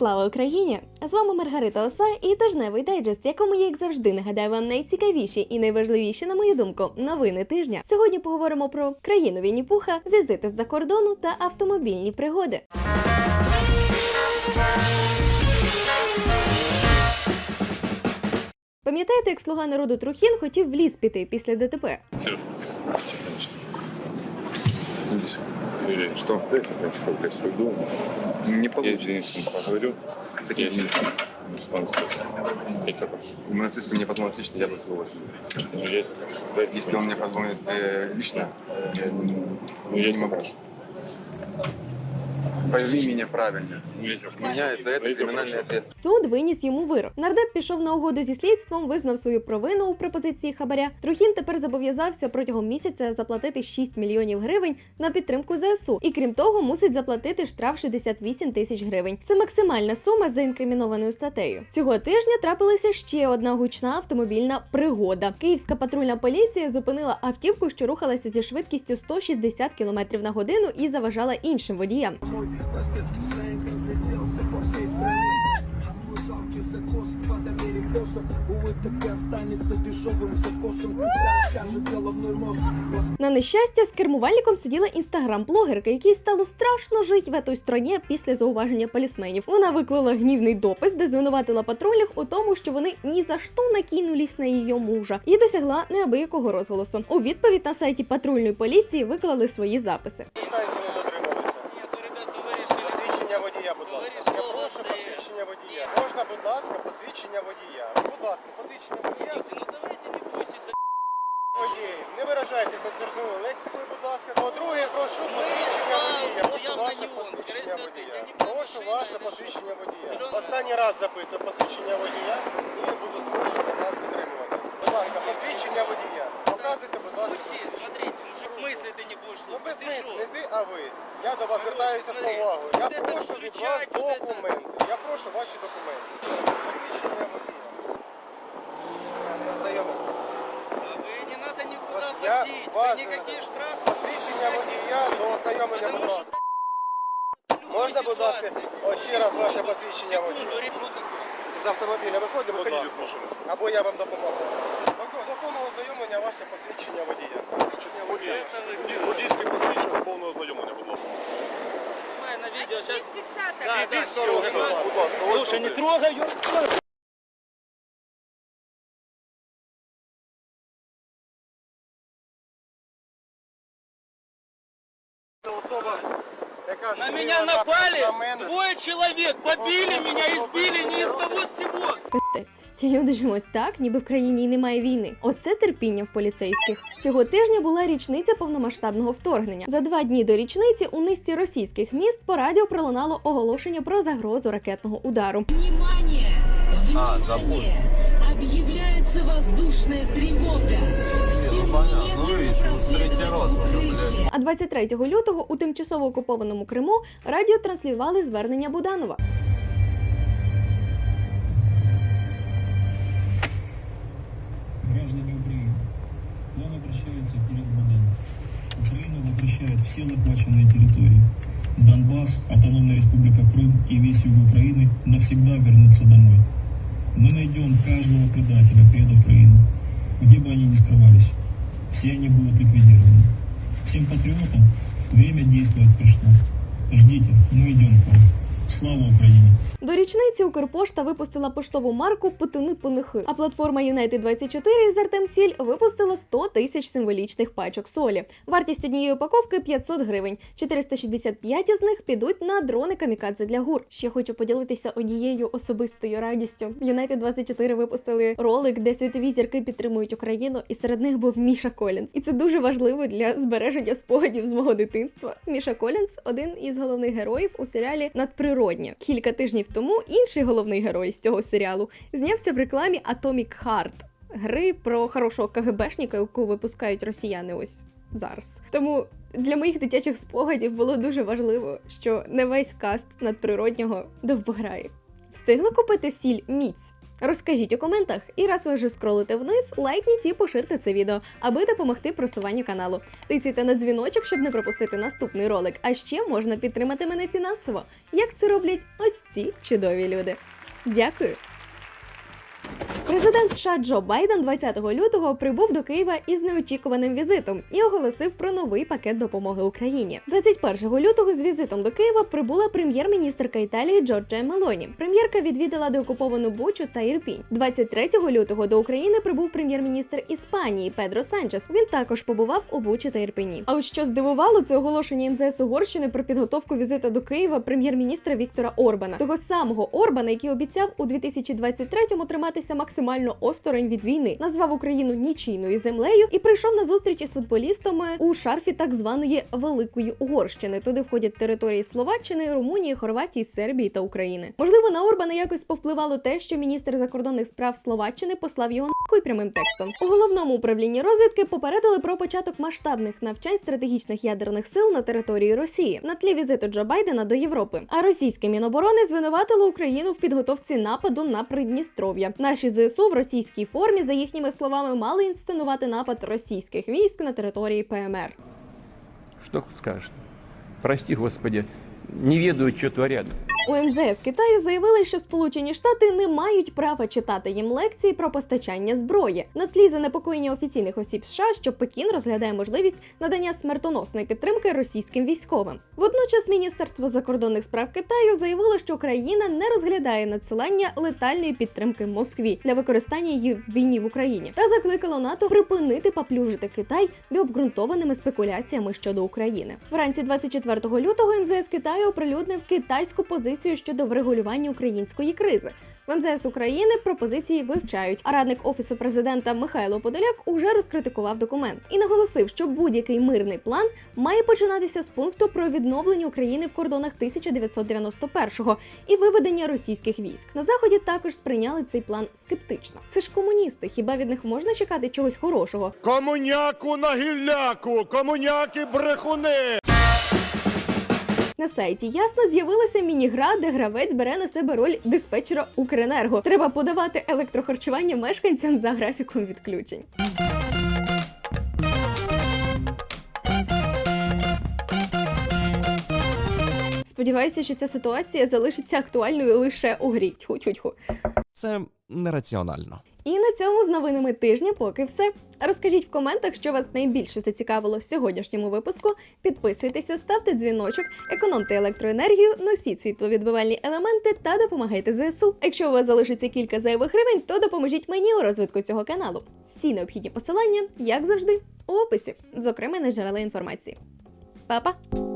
Слава Україні! З вами Маргарита Оса і тижневий дайджест, якому я, як завжди, нагадаю вам найцікавіші і найважливіші, на мою думку, новини тижня. Сьогодні поговоримо про країну Вінні-Пуха, візити з-за кордону та автомобільні пригоди. Пам'ятаєте, як слуга народу Трухін хотів в ліс піти після ДТП? столкнулись. Или что? Да, я блядь, свою думу. Не получится. Я с Денисом поговорю. С Я Денисом. Мы на сыском мне позвонят лично, я бы с удовольствием. Ну, я Если он мне позвонит э, лично, я, я не могу. Пойми меня правильно. У из-за этого криминальная ответственность. Суд виніс йому вирок. Нардеп пішов на угоду зі слідством, визнав свою провину у пропозиції хабаря. Трухін тепер зобов'язався протягом місяця заплатити 6 мільйонів гривень на підтримку ЗСУ. І крім того, мусить заплатити штраф 68 тисяч гривень. Це максимальна сума за інкримінованою статтею. Цього тижня трапилася ще одна гучна автомобільна пригода. Київська патрульна поліція зупинила автівку, що рухалася зі швидкістю 160 км на годину і заважала іншим водіям. Простецкий сленг разлетелся по всей стране Мой жалкий закос под америкосов Увы, так и останется дешевым закосом Когда скажет головной мозг На нещастя, з кермувальником сиділа інстаграм-блогерка, якій стало страшно жити в этой страні після зауваження полісменів. Вона виклала гнівний допис, де звинуватила патрульних у тому, що вони ні за що накинулись на її мужа, і досягла неабиякого розголосу. У відповідь на сайті патрульної поліції виклали свої записи. Можна, будь ласка, посвідчення водія. Будь ласка, посвідчення водія. Водій, не виражайтесь нецензурною лексикою, будь ласка. По-друге, прошу посвідчення водія. Прошу ваше посвідчення водія. Прошу ваше посвідчення водія. Останній раз запитую посвідчення водія і буду змушений вас отримувати. Будь ласка, посвідчення водія. Показуйте, будь ласка. Смотрите, в смысле ты не будешь Ну, слушать? без Ты мислі, шо? не ти, а ви. Я до вас звертаюся з смотри, повагою. Я вот это прошу від вас включать, вот это. документи. Я прошу ваші документи. Посвідчення водія. Я Ознайомився. А вы не надо никуда Вас- я ходить, вас- вы никакие штрафы. Посвідчення водія до ознайомлення, будь Потому что ласка. Можна, будь ласка, о, ще раз ваше посвідчення водія. Секунду, решу такое. З автомобіля виходимо, будь Выходите ласка. с машины. Або я вам допоможу. До- До повного ознайомлення ваше посвідчення водія. Посвідчення водія. Это вы Водійське посвідчення повного знайомлення, будь ласка. снимай на видео Это сейчас. есть фиксатор. Да, Ідіть да, з дороги, всё, будь снимай. ласка. Будь ласка, ось Слушай, не сюди. трогай ее. Це особа, яка На змінила меня напад напали, на мене. двое человек побили меня, избили ни из того с сего. Петець. Ці люди живуть так, ніби в країні й немає війни. Оце терпіння в поліцейських. Цього тижня була річниця повномасштабного вторгнення. За два дні до річниці у низці російських міст по радіо пролунало оголошення про загрозу ракетного удару. Внимание! Внимание! Объявляется воздушная тревога. Всем немедленно проследовать в. А 23 лютого у тимчасово окупованому Криму радіо транслювали звернення Буданова. Граждане Украины, к обращается Кирилл Буданов. Украина возвращает все захваченные территории. Донбасс, Автономная Республика Крым и весь юг Украины навсегда вернутся домой. Мы найдем каждого предателя, предав Украину, где бы они ни скрывались. Все они будут ликвидированы. Всем патриотам время действовать пришло. Ждите, мы идем к вам. Слава Украине! До річниці Укрпошта випустила поштову марку Путини понихи, а платформа United 24 з Артемсіль випустила 100 тисяч символічних пачок солі. Вартість однієї упаковки 500 гривень. 465 із них підуть на дрони камікадзе для гур. Ще хочу поділитися однією особистою радістю. United 24 випустили ролик, де світові зірки підтримують Україну, і серед них був Міша Колінс. І це дуже важливо для збереження спогадів з мого дитинства. Міша Колінс один із головних героїв у серіалі Надприроднє. Кілька тижнів тому інший головний герой з цього серіалу знявся в рекламі Atomic Heart, гри про хорошого КГБшника, яку випускають росіяни ось зараз. Тому для моїх дитячих спогадів було дуже важливо, що не весь каст надприроднього довбограє. Встигли купити сіль міць. Розкажіть у коментах, і раз ви вже скролите вниз, лайкніть і поширте це відео, аби допомогти просуванню каналу. Тицяйте на дзвіночок, щоб не пропустити наступний ролик. А ще можна підтримати мене фінансово, як це роблять ось ці чудові люди. Дякую. Президент США Джо Байден 20 лютого прибув до Києва із неочікуваним візитом і оголосив про новий пакет допомоги Україні. 21 лютого з візитом до Києва прибула прем'єр-міністрка Італії Джорджія Мелоні. Прем'єрка відвідала деокуповану Бучу та Ірпінь. 23 лютого до України прибув прем'єр-міністр Іспанії Педро Санчес. Він також побував у Бучі та Ірпені. А ось що здивувало, це оголошення МЗС Угорщини про підготовку візиту до Києва прем'єр-міністра Віктора Орбана, того самого Орбана, який обіцяв у 2023-му триматися максимально осторонь від війни, назвав Україну нічийною землею і прийшов на зустріч із футболістами у шарфі так званої Великої Угорщини. Туди входять території Словаччини, Румунії, Хорватії, Сербії та України. Можливо, на Орбана якось повпливало те, що міністр закордонних справ Словаччини послав його нахуй прямим текстом. У головному управлінні розвідки попередили про початок масштабних навчань стратегічних ядерних сил на території Росії на тлі візиту Джо Байдена до Європи. А російське міноборони звинуватило Україну в підготовці нападу на Придністров'я. Наші ЗСУ в російській формі, за їхніми словами, мали інсценувати напад російських військ на території ПМР. Что скажете? Прости, Господи, не ведают, що творят. У МЗС Китаю заявили, що Сполучені Штати не мають права читати їм лекції про постачання зброї на тлі занепокоєння офіційних осіб США, що Пекін розглядає можливість надання смертоносної підтримки російським військовим. Водночас Міністерство закордонних справ Китаю заявило, що країна не розглядає надсилання летальної підтримки Москві для використання її в війні в Україні та закликало НАТО припинити поплюжити Китай необґрунтованими спекуляціями щодо України. Вранці 24 лютого МЗС Китаю оприлюднив китайську позицію щодо врегулювання української кризи. В МЗС України пропозиції вивчають. А радник офісу президента Михайло Подоляк уже розкритикував документ і наголосив, що будь-який мирний план має починатися з пункту про відновлення України в кордонах 1991-го і виведення російських військ. На заході також сприйняли цей план скептично. Це ж комуністи. Хіба від них можна чекати чогось хорошого? Комуняку на гілляку, комуняки брехуни. На сайті ясно з'явилася міні-гра, де гравець бере на себе роль диспетчера Укренерго. Треба подавати електрохарчування мешканцям за графіком відключень. Сподіваюся, що ця ситуація залишиться актуальною лише у грі. Тьху-тьху-тьху. Це нераціонально. Цьому з новинами тижня поки все. Розкажіть в коментах, що вас найбільше зацікавило в сьогоднішньому випуску. Підписуйтеся, ставте дзвіночок, економте електроенергію, носіть світловідбивальні елементи та допомагайте ЗСУ. Якщо у вас залишиться кілька зайвих гривень, то допоможіть мені у розвитку цього каналу. Всі необхідні посилання, як завжди, у описі, зокрема на джерела інформації. Па-па!